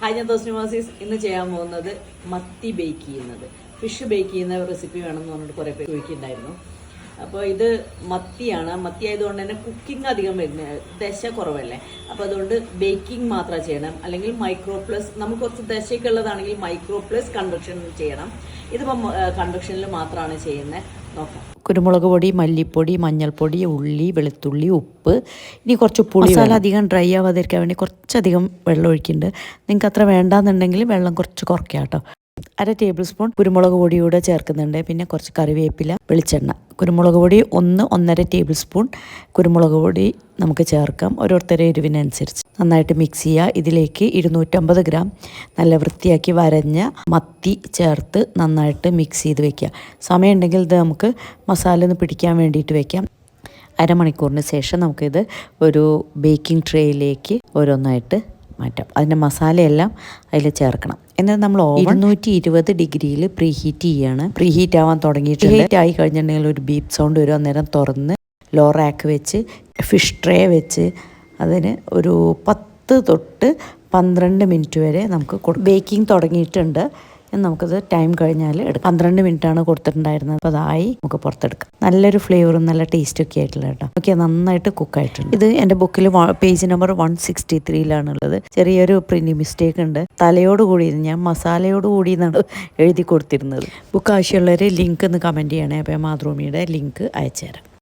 Hi ഞാൻ തോസ്നിമാസീസ് ഇന്ന് ചെയ്യാൻ പോകുന്നത് മത്തി ബേക്ക് ചെയ്യുന്നത്. ഫിഷ് ബേക്ക് ചെയ്യുന്ന റെസിപ്പി വേണമെന്ന് പറഞ്ഞിട്ട് കുറേ പേര് ചോദിക്കുന്നുണ്ടായിരുന്നു. അപ്പോൾ ഇത് മത്തിയാണ്. മത്തി ആയതുകൊണ്ട് തന്നെ കുക്കിംഗ് അധികം വരുന്ന ദശ കുറവല്ലേ? അപ്പോൾ അതുകൊണ്ട് ബേക്കിംഗ് മാത്രം ചെയ്യണം. അല്ലെങ്കിൽ മൈക്രോ പ്ലസ് നമുക്ക് കുറച്ച് ദശയൊക്കെ ഉള്ളതാണെങ്കിൽ മൈക്രോ പ്ലസ് കണ്ടക്ഷൻ ചെയ്യണം. ഇതിപ്പം കണ്ടക്ഷനിൽ മാത്രമാണ് ചെയ്യുന്നത്. കുരുമുളക് പൊടി മല്ലിപ്പൊടി മഞ്ഞൾപ്പൊടി ഉള്ളി വെളുത്തുള്ളി ഉപ്പ്. ഇനി കുറച്ച് പുളി മസാല അധികം ഡ്രൈ ആവാതിരിക്കാൻ വേണ്ടി കുറച്ചധികം വെള്ളം ഒഴിക്കുന്നുണ്ട്. നിങ്ങൾക്ക് അത്ര വേണ്ടാന്നുണ്ടെങ്കിൽ വെള്ളം കുറച്ച് കുറയ്ക്കാം കേട്ടോ. അര ടേബിൾ സ്പൂൺ കുരുമുളക് പൊടി കൂടെ ചേർക്കുന്നുണ്ട്. പിന്നെ കുറച്ച് കറിവേപ്പില വെളിച്ചെണ്ണ. കുരുമുളക് പൊടി ഒന്ന് ഒന്നര ടേബിൾ സ്പൂൺ കുരുമുളക് പൊടി നമുക്ക് ചേർക്കാം. ഓരോരുത്തരുടെ എരിവിനനുസരിച്ച്. നന്നായിട്ട് മിക്സ് ചെയ്യുക. ഇതിലേക്ക് ഇരുന്നൂറ്റമ്പത് ഗ്രാം നല്ല വൃത്തിയാക്കി വരഞ്ഞ മത്തി ചേർത്ത് നന്നായിട്ട് മിക്സ് ചെയ്ത് വെക്കുക. സമയമുണ്ടെങ്കിൽ ഇത് നമുക്ക് മസാല ഒന്ന് പിടിക്കാൻ വേണ്ടിയിട്ട് വെക്കാം. അരമണിക്കൂറിന് ശേഷം നമുക്കിത് ഒരു ബേക്കിംഗ് ട്രേയിലേക്ക് ഓരോന്നായിട്ട് മാറ്റാം. അതിന്റെ മസാലയെല്ലാം അതിൽ ചേർക്കണം. എന്നിട്ട് നമ്മൾ ഇരുന്നൂറ്റി ഇരുപത് ഡിഗ്രിയിൽ പ്രീ ഹീറ്റ് ചെയ്യാണ്. പ്രീ ഹീറ്റ് ആവാൻ തുടങ്ങിയിട്ട് ഹീറ്റ് ആയി കഴിഞ്ഞിട്ടുണ്ടെങ്കിൽ ഒരു ബീപ് സൗണ്ട് വരും. അന്നേരം തുറന്ന് ലോ റാക്ക് വെച്ച് ഫിഷ് ട്രേ വെച്ച് അതിന് ഒരു പത്ത് തൊട്ട് പന്ത്രണ്ട് മിനിറ്റ് വരെ നമുക്ക് കൊടുക്കും. ബേക്കിംഗ് തുടങ്ങിയിട്ടുണ്ട്. നമുക്കത് ടൈം കഴിഞ്ഞാൽ എടുക്കാം. പന്ത്രണ്ട് മിനിറ്റാണ് കൊടുത്തിട്ടുണ്ടായിരുന്നത്. അപ്പോൾ അതായി നമുക്ക് പുറത്തെടുക്കാം. നല്ലൊരു ഫ്ലേവറും നല്ല ടേസ്റ്റും ഒക്കെ ആയിട്ടുള്ള കേട്ടോ. ഓക്കെ നന്നായിട്ട് കുക്കായിട്ടുണ്ട് ഇത് എന്റെ ബുക്കിൽ പേജ് നമ്പർ വൺ സിക്സ്റ്റി ത്രീയിലാണുള്ളത്. ചെറിയൊരു പ്രിന്റ് മിസ്റ്റേക്ക് ഉണ്ട്. തലയോട് കൂടി ഞാൻ മസാലയോട് കൂടി എന്നാണ് എഴുതി കൊടുത്തിരുന്നത്. ബുക്ക് ആവശ്യമുള്ളവർ ലിങ്ക് ഒന്ന് കമന്റ് ചെയ്യണേ. അപ്പോൾ മാതൃഭൂമിയുടെ ലിങ്ക് അയച്ചു തരാം